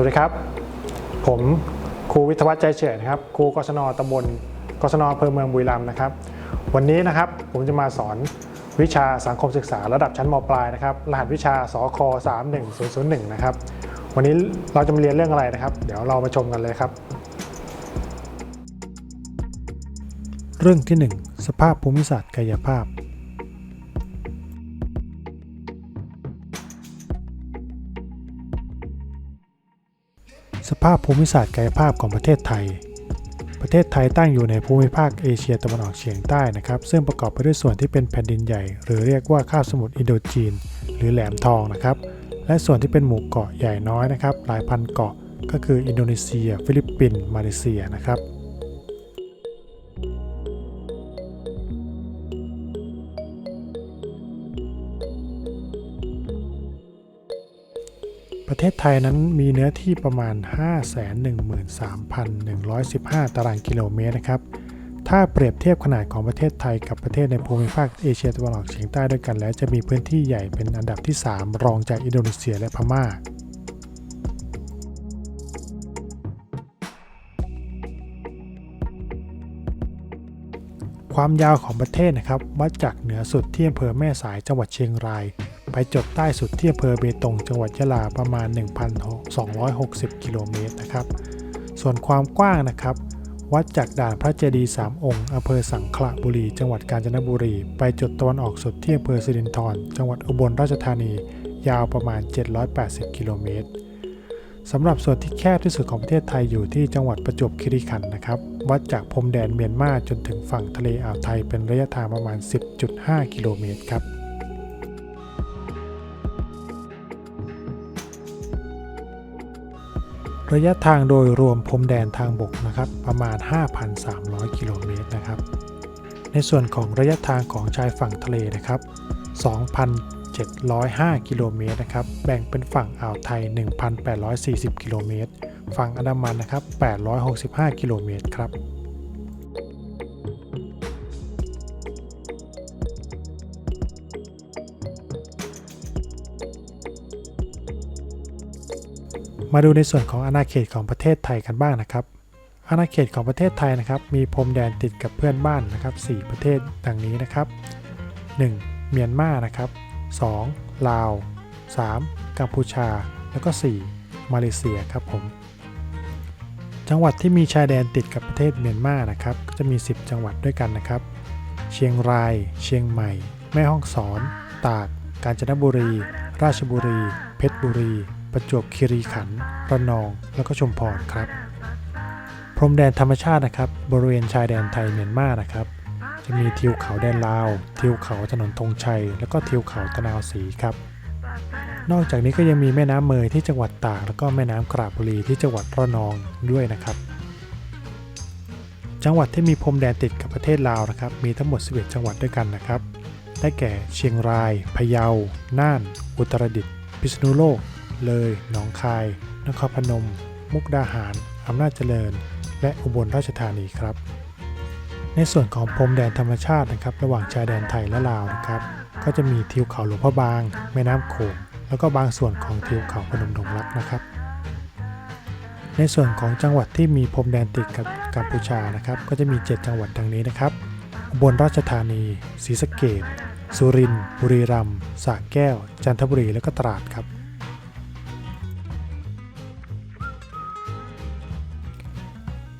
วัสดีครับ ผมครูวิทยวัฒน์ใจเฉยนะครับครูกศนตำบลกศนอำเภอเมืองบุรีรัมย์นะครับ วันนี้นะครับผมจะมาสอนวิชาสังคมศึกษาระดับชั้นมปลายนะครับ รหัสวิชาสค31001 นะครับ วันนี้เราจะมาเรียนเรื่องอะไรนะครับ เดี๋ยวเรามาชมกันเลยครับ เรื่องที่ 1 สภาพภูมิศาสตร์กายภาพ สภาพภูมิศาสตร์กายภาพของประเทศไทย ประเทศไทยตั้งอยู่ในภูมิภาคเอเชียตะวันออกเฉียงใต้นะครับ ซึ่งประกอบไปด้วยส่วนที่เป็นแผ่นดินใหญ่ หรือเรียกว่าคาบสมุทรอินโดจีน หรือแหลมทองนะครับ และส่วนที่เป็นหมู่เกาะใหญ่น้อยนะครับ หลายพันเกาะก็คืออินโดนีเซีย ฟิลิปปินส์ มาเลเซียนะครับ ประเทศไทยนั้นมีเนื้อที่ประมาณ 513,115 ตารางกิโลเมตรนะครับ ถ้าเปรียบเทียบขนาดของประเทศไทยกับประเทศในภูมิภาคเอเชียตะวันออกเฉียงใต้ด้วยกันแล้วจะมีพื้นที่ใหญ่เป็นอันดับที่ 3 รองจากอินโดนีเซียและพม่าความยาวของประเทศนะครับวัดจากเหนือสุดที่อำเภอแม่สายจังหวัดเชียงราย จดใต้สุดที่อำเภอเบตงจังหวัดยะลาประมาณ 1,260 กิโลเมตรนะครับ ส่วนความกว้างนะครับ วัดจากด่านพระเจดีย์สามองค์อำเภอสังขละบุรี จังหวัดกาญจนบุรี ไปจุดตะวันออกสุดที่อำเภอสิรินธรจังหวัดอุบลราชธานี ยาวประมาณ 780 กิโลเมตรสำหรับส่วนที่แคบที่สุดของประเทศไทยอยู่ที่จังหวัดประจวบคีรีขันธ์นะครับ วัดจากพรมแดนเมียนมาจนถึงฝั่งทะเลอ่าวไทยเป็นระยะทางประมาณ 10.5 กิโลเมตรครับ ระยะทางโดยรวมพรมแดนทางบกนะครับประมาณ 5,300 กิโลเมตรนะครับ ในส่วนของระยะทางของชายฝั่งทะเลนะครับ 2,705 กิโลเมตรนะครับ แบ่งเป็นฝั่งอ่าวไทย 1,840 กิโลเมตร ฝั่งอันดามันนะครับ 865 กิโลเมตรครับ มาดูในส่วนของอาณาเขตของประเทศไทยกันบ้างนะครับ อาณาเขตของประเทศไทยนะครับ มีพรมแดนติดกับเพื่อนบ้านนะครับ 4 ประเทศดังนี้นะครับ 1. เมียนมานะครับ 2. ลาว 3. กัมพูชา แล้วก็ 4. มาเลเซียครับผม จังหวัดที่มีชายแดนติดกับประเทศเมียนมานะครับ ก็จะมี 10 จังหวัดด้วยกันนะครับ เชียงราย เชียงใหม่ แม่ฮ่องสอน ตาก กาญจนบุรี ราชบุรี เพชรบุรี ประจวบคีรีขันธ์ระนอง แล้วก็ชุมพรครับ พรมแดนธรรมชาตินะครับ บริเวณชายแดนไทยเมียนมานะครับ จะมีทิวเขาแดนลาว ทิวเขาถนนธงชัย แล้วก็ทิวเขาตะนาวศรีครับ นอกจากนี้ก็ยังมีแม่น้ำเมยที่จังหวัดตาก แล้วก็แม่น้ำกราบบุรีที่จังหวัดระนองด้วยนะครับ จังหวัดที่มีพรมแดนติดกับประเทศลาวนะครับ มีทั้งหมด 11 จังหวัดด้วยกันนะครับ ได้แก่เชียงราย พะเยา น่าน อุตรดิตถ์ พิษณุโลก เลย หนองคาย นครพนม มุกดาหาร อำนาจเจริญ และอุบลราชธานีครับ ในส่วนของพรมแดนธรรมชาตินะครับ ระหว่างชายแดนไทยและลาวนะครับ ก็จะมีทิวเขาหลวงพระบาง แม่น้ำโขง แล้วก็บางส่วนของทิวเขาพนมดงรักนะครับ ในส่วนของจังหวัดที่มีพรมแดนติดกับกัมพูชานะครับ ก็จะมี 7 จังหวัดดังนี้นะครับ อุบลราชธานี ศรีสะเกษสุรินทร์บุรีรัมย์สระแก้ว จันทบุรี แล้วก็ตราดครับ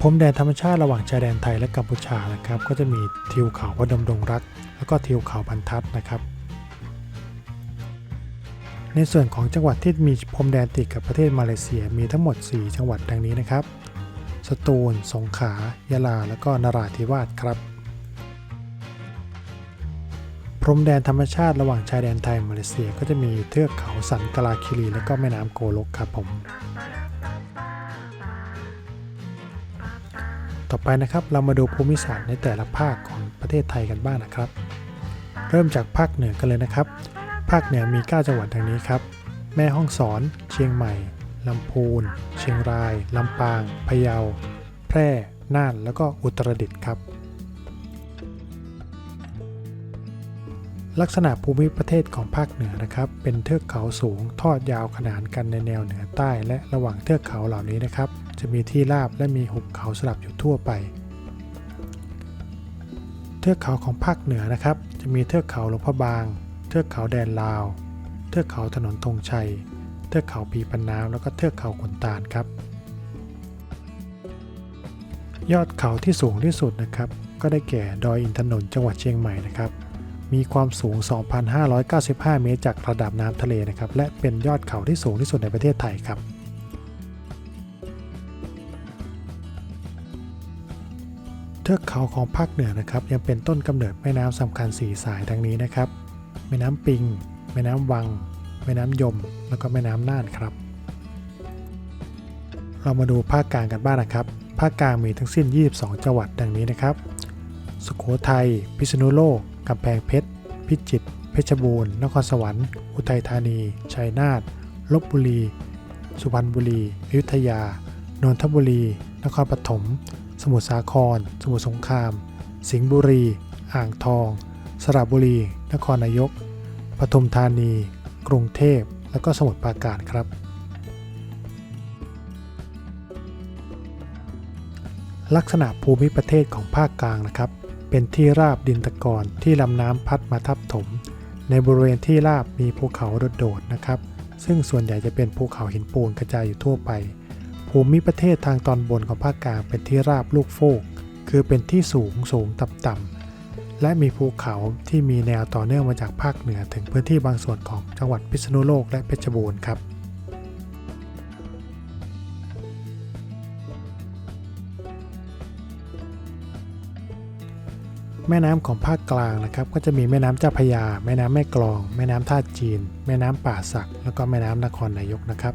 พรมแดนธรรมชาติระหว่างชายแดนไทยและกัมพูชานะครับ ก็จะมีทิวเขาพนมดงรัก แล้วก็ทิวเขาบรรทัดนะครับ ในส่วนของจังหวัดที่มีพรมแดนติดกับประเทศมาเลเซียมีทั้งหมด 4 จังหวัดดังนี้นะครับ สตูล สงขลายะลา แล้วก็นราธิวาสครับ พรมแดนธรรมชาติระหว่างชายแดนไทยมาเลเซีย ก็จะมีเทือกเขาสันกลาคิรีและก็แม่น้ำโกลกครับผม ต่อไปนะครับเรามาดูภูมิศาสตร์ในแต่ละภาคของประเทศไทยกันบ้างนะครับ เริ่มจากภาคเหนือกันเลยนะครับ ภาคเหนือมี 9 จังหวัดดังนี้ครับ แม่ฮ่องสอน เชียงใหม่ลำพูน เชียงราย ลำปาง พะเยา แพร่ น่าน แล้วก็อุตรดิตถ์ครับ ลักษณะภูมิประเทศของภาคเหนือนะครับ เป็นเทือกเขาสูงทอดยาวขนานกันในแนวเหนือใต้และระหว่างเทือกเขาเหล่านี้นะครับ จะมีที่ราบและมีหุบเขาสลับอยู่ทั่วไป เทือกเขาของภาคเหนือนะครับ จะมีเทือกเขาหลวงพระบาง เทือกเขาแดนลาว เทือกเขาถนนธงชัย เทือกเขาปีปันน้ำแล้วก็เทือกเขาขุนตาลครับ ยอดเขาที่สูงที่สุดนะครับ ก็ได้แก่ดอยอินทนนท์จังหวัดเชียงใหม่นะครับมีความสูง 2,595 เมตรจากระดับน้ำทะเลนะครับ และเป็นยอดเขาที่สูงที่สุดในประเทศไทยครับ ทือกเขาของภาคเหนือนะครับ ยังเป็นต้นกำเนิดแม่น้ำสำคัญ 4 สายดังนี้นะครับ แม่น้ำปิง แม่น้ำวัง แม่น้ำยม แล้วก็แม่น้ำน่านครับ เรามาดูภาคกลางกันบ้างนะครับ ภาคกลางมีทั้งสิ้น 22 จังหวัดดังนี้นะครับ สุโขทัย พิษณุโลกกำแพงเพชร พิจิตร เพชรบูรณ์ นครสวรรค์ อุทัยธานี ชัยนาท ลบบุรี สุพรรณบุรี อยุธยา นนทบุรี นครปฐม มุทรสาคร สมุทรสงคราม สิงห์บุรี อ่างทอง สระบุรี นครนายก ปทุมธานี กรุงเทพ และก็สมุทรปราการครับ ลักษณะภูมิประเทศของภาคกลางนะครับ เป็นที่ราบดินตะกอนที่ลำน้ำพัดมาทับถม ในบริเวณที่ราบมีภูเขาโดดๆนะครับ ซึ่งส่วนใหญ่จะเป็นภูเขาหินปูนกระจายอยู่ทั่วไป ภูมิประเทศทางตอนบนของภาคกลางเป็นที่ราบลูกโฟก คือเป็นที่สูงสูงต่ำต่ำๆและมีภูเขาที่มีแนวต่อเนื่องมาจากภาคเหนือถึงพื้นที่บางส่วนของจังหวัดพิษณุโลกและเพชรบูรณ์ครับแม่น้ำของภาคกลางนะครับก็จะมีแม่น้ำเจ้าพยา แม่น้ำแม่กลอง แม่น้ำท่าจีน แม่น้ำป่าสัก แล้วก็แม่น้ำนครนายกนะครับ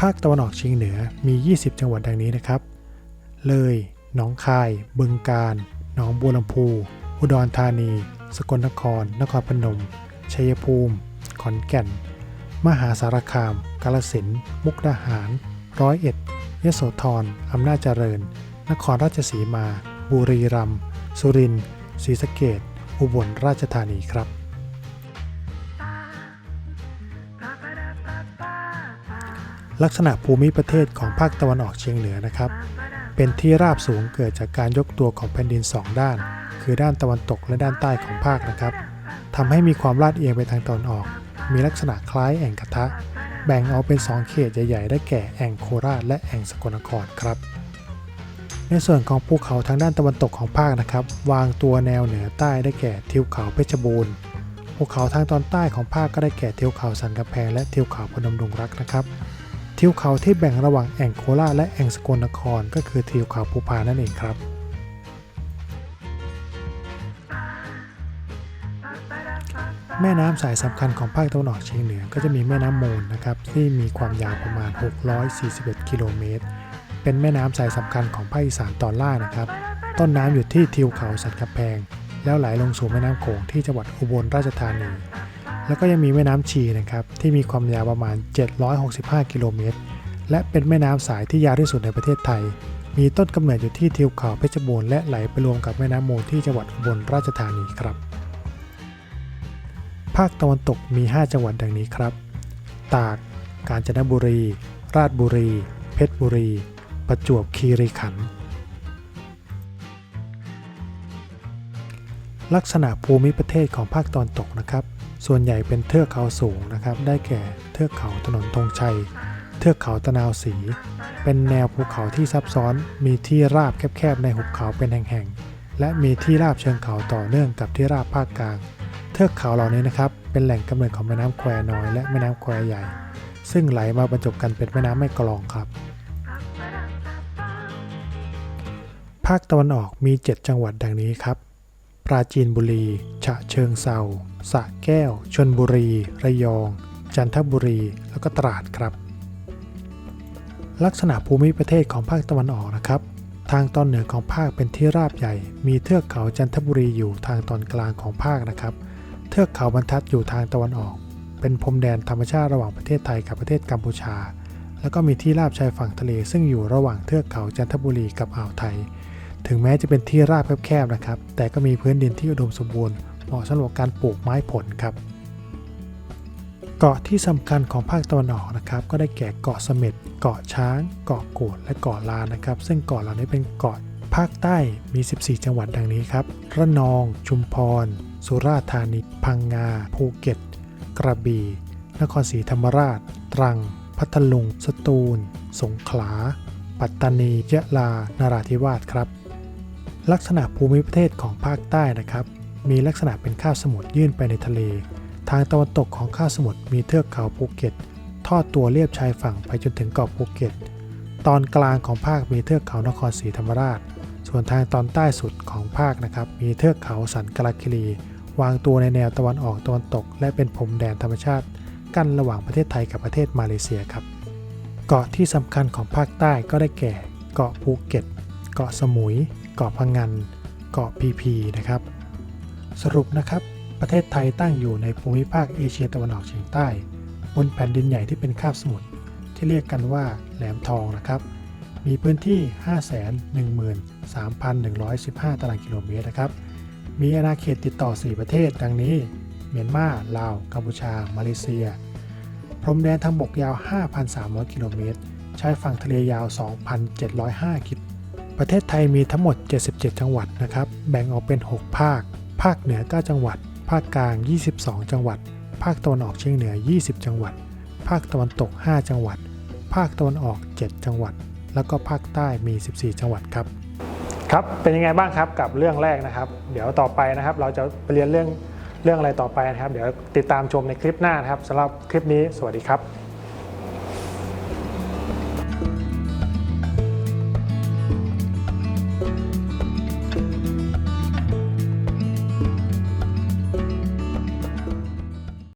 ภาคตะวันออกเฉียงเหนือมี 20 จังหวัดดังนี้นะครับ เลย หนองคาย บึงกาฬ หนองบัวลำพู อุดรธานี สกลนคร นครพนม ชัยภูมิ ขอนแก่น มหาสารคาม กาฬสินธุ์มุกดาหาร ร้อยเอ็ด ยโสธร อำนาจเจริญ นครราชสีมา บุรีรัมย์ สุรินทร์ ศรีสะเกษอุบลราชธานีครับ ลักษณะภูมิประเทศของภาคตะวันออกเฉียงเหนือนะครับ เป็นที่ราบสูงเกิดจากการยกตัวของแผ่นดินสองด้าน คือด้านตะวันตกและด้านใต้ของภาคนะครับทำให้มีความลาดเอียงไปทางตอนออก มีลักษณะคล้ายแอ่งกระทะ แบ่งออกเป็น 2 เขตใหญ่ๆ ได้แก่แอ่งโคราชและแอ่งสกลนครครับ ในส่วนของภูเขาทางด้านตะวันตกของภาคนะครับ วางตัวแนวเหนือใต้ได้แก่ทิวเขาเพชรบูรณ์ภูเขาทางตอนใต้ของภาคก็ได้แก่ทิวเขาสันกำแพงและทิวเขาพนมดงรักนะครับ ทิวเขาที่แบ่งระหว่างแอ่งโคราชและแอ่งสกลนคร ก็คือทิวเขาภูพานนั่นเองครับ แม่น้ำสายสำคัญของภาคตะวันออกเฉียงเหนือก็จะมีแม่น้ำมูลนะครับที่มีความยาวประมาณ 641 กิโลเมตร เป็นแม่น้ำสายสำคัญของภาคอีสานตอนล่างนะครับ ต้นน้ำอยู่ที่ทิวเขาสันกำแพง แล้วไหลลงสู่แม่น้ำโขงที่จังหวัดอุบลราชธานี แล้วก็ยังมีแม่น้ำชีนะครับที่มีความยาวประมาณ 765 กิโลเมตร และเป็นแม่น้ำสายที่ยาวที่สุดในประเทศไทย มีต้นกำเนิดอยู่ที่ทิวเขาเพชรบูรณ์และไหลไปรวมกับแม่น้ำมูลที่จังหวัดอุบลราชธานีครับ ภาคตะวันตกมี 5 จังหวัดดังนี้ครับ ตาก กาญจนบุรี ราชบุรี เพชรบุรี ประจวบคีรีขันธ์ลักษณะภูมิประเทศของภาคตะวันตกนะครับ ส่วนใหญ่เป็นเทือกเขาสูงนะครับ ได้แก่เทือกเขาถนนธงชัย เทือกเขาตะนาวศรีเป็นแนวภูเขาที่ซับซ้อน มีที่ราบแคบๆ ในหุบเขาเป็นแห่งๆ และมีที่ราบเชิงเขาต่อเนื่องกับที่ราบภาคกลาง เทือกเขาเหล่านี้นะครับ เป็นแหล่งกำเนิดของแม่น้ำแควน้อยและแม่น้ำแควใหญ่ ซึ่งไหลมาบรรจบกันเป็นแม่น้ำแม่กลองครับ ภาคตะวันออกมี 7 จังหวัดดังนี้ครับ ปราจีนบุรี ฉะเชิงเซาสะแก้ว ชนบุรี ระยอง จันทบุรี แล้วก็ตราดครับ ลักษณะภูมิประเทศของภาคตะวันออกนะครับ ทางตอนเหนือของภาคเป็นที่ราบใหญ่ มีเทือกเขาจันทบุรีอยู่ทางตอนกลางของภาคนะครับ เทือกเขาบรรทัดอยู่ทางตะวันออก เป็นพรมแดนธรรมชาติระหว่างประเทศไทยกับประเทศกัมพูชา แล้วก็มีที่ราบชายฝั่งทะเล ซึ่งอยู่ระหว่างเทือกเขาจันทบุรีกับอ่าวไทย ถึงแม้จะเป็นที่ราบแคบๆนะครับ แต่ก็มีพื้นดินที่อุดมสมบูรณ์เหมาะสำหรับการปลูกไม้ผลครับ เกาะที่สำคัญของภาคตะวันออกนะครับ ก็ได้แก่เกาะเสม็ด เกาะช้าง เกาะกูดและเกาะลานนะครับ ซึ่งเกาะเหล่านี้เป็นเกาะภาคใต้มี 14 จังหวัดดังนี้ครับ ระนอง ชุมพร สุราษฎร์ธานี พังงา ภูเก็ต กระบี่ นครศรีธรรมราช ตรัง พัทลุง สตูล สงขลา ปัตตานี ยะลานราธิวาสครับ ลักษณะภูมิประเทศของภาคใต้นะครับ มีลักษณะเป็นคาบสมุทรยื่นไปในทะเล ทางตะวันตกของคาบสมุทรมีเทือกเขาภูเก็ต ทอดตัวเลียบชายฝั่งไปจนถึงเกาะภูเก็ต ตอนกลางของภาคมีเทือกเขานครศรีธรรมราช ส่วนทางตอนใต้สุดของภาคนะครับ มีเทือกเขาสันกลาคิรี วางตัวในแนวตะวันออกตะวันตก และเป็นพรมแดนธรรมชาติ กั้นระหว่างประเทศไทยกับประเทศมาเลเซียครับ เกาะที่สำคัญของภาคใต้ก็ได้แก่ เกาะภูเก็ต เกาะสมุย เกาะพังงานเกาะพีพีนะครับ สรุปนะครับ ประเทศไทยตั้งอยู่ในภูมิภาคเอเชียตะวันออกเฉียงใต้ บนแผ่นดินใหญ่ที่เป็นคาบสมุทรที่เรียกกันว่าแหลมทองนะครับ มีพื้นที่ 513,115 ตารางกิโลเมตรนะครับ มีอาณาเขตติดต่อ 4 ประเทศ ดังนี้ เมียนมา ลาว กัมพูชา มาเลเซีย พรมแดนทางบกยาว 5,300 กิโลเมตร ชายฝั่งทะเลยาว 2,705กิโล ประเทศไทยมีทั้งหมด 77 จังหวัดนะครับ แบ่งออกเป็น 6 ภาค ภาคเหนือ 9 จังหวัด ภาคกลาง 22 จังหวัด ภาคตะวันออกเฉียงเหนือ 20 จังหวัด ภาคตะวันตก 5 จังหวัด ภาคตะวันออก 7 จังหวัด แล้วก็ภาคใต้มี 14 จังหวัดครับ ครับ เป็นยังไงบ้างครับกับเรื่องแรกนะครับ เดี๋ยวต่อไปนะครับ เราจะไปเรียนเรื่องเรื่องอะไรต่อไปนะครับ เดี๋ยวติดตามชมในคลิปหน้านะครับสำหรับคลิปนี้ สวัสดีครับ